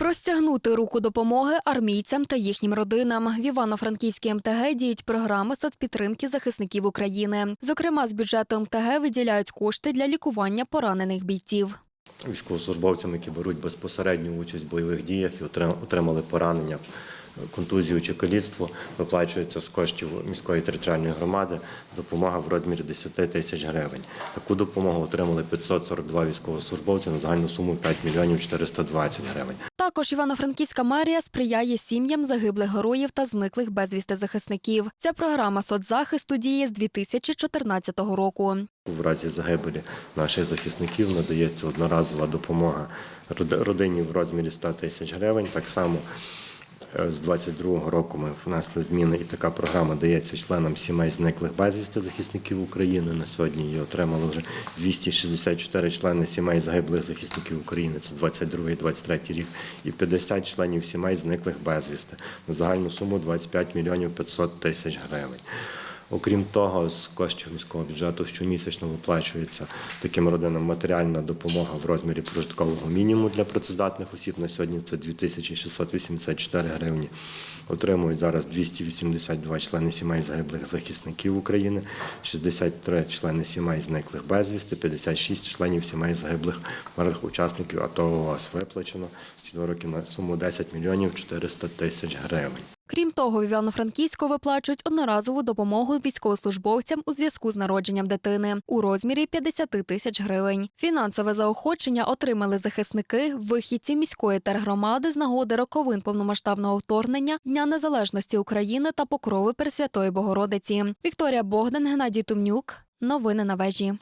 Простягнути руку допомоги армійцям та їхнім родинам в Івано-Франківській МТГ діють програми соцпідтримки захисників України. Зокрема, з бюджету МТГ виділяють кошти для лікування поранених бійців. військовослужбовцям, які беруть безпосередню участь в бойових діях і отримали поранення, контузію чи каліцтво, виплачується з коштів міської територіальної громади допомога в розмірі 10 тисяч гривень. Таку допомогу отримали 542 військовослужбовці на загальну суму 5 мільйонів 420 гривень. Також Івано-Франківська мерія сприяє сім'ям загиблих героїв та зниклих безвісти захисників. Ця програма соцзахисту діє з 2014 року. В разі загибелі наших захисників надається одноразова допомога род- родині в розмірі 100 тисяч гривень. Так само з 22-го року ми внесли зміни, і така програма дається членам сімей зниклих безвісти захисників України. На сьогодні її отримали вже 264 члени сімей загиблих захисників України. Це 22-23 рік, і 50 членів сімей зниклих безвісти на загальну суму 25 мільйонів 500 тисяч гривень. Окрім того, з коштів міського бюджету щомісячно виплачується таким родинам матеріальна допомога в розмірі прожиткового мінімуму для працездатних осіб. На сьогодні це 2684 гривні. Отримують зараз 282 члени сімей загиблих захисників України, 63 члени сімей зниклих безвісти, 56 членів сімей загиблих мертвих учасників АТО ООС. Виплачено ці два роки на суму 10 мільйонів 400 тисяч гривень. Крім того, в Івано-Франківську виплачують одноразову допомогу військовослужбовцям у зв'язку з народженням дитини у розмірі 50 тисяч гривень. Фінансове заохочення отримали захисники, вихідці міської тергромади з нагоди роковин повномасштабного вторгнення, Дня Незалежності України та покрови Пресвятої Богородиці. Вікторія Богдан, Геннадій Тумнюк. Новини на вежі.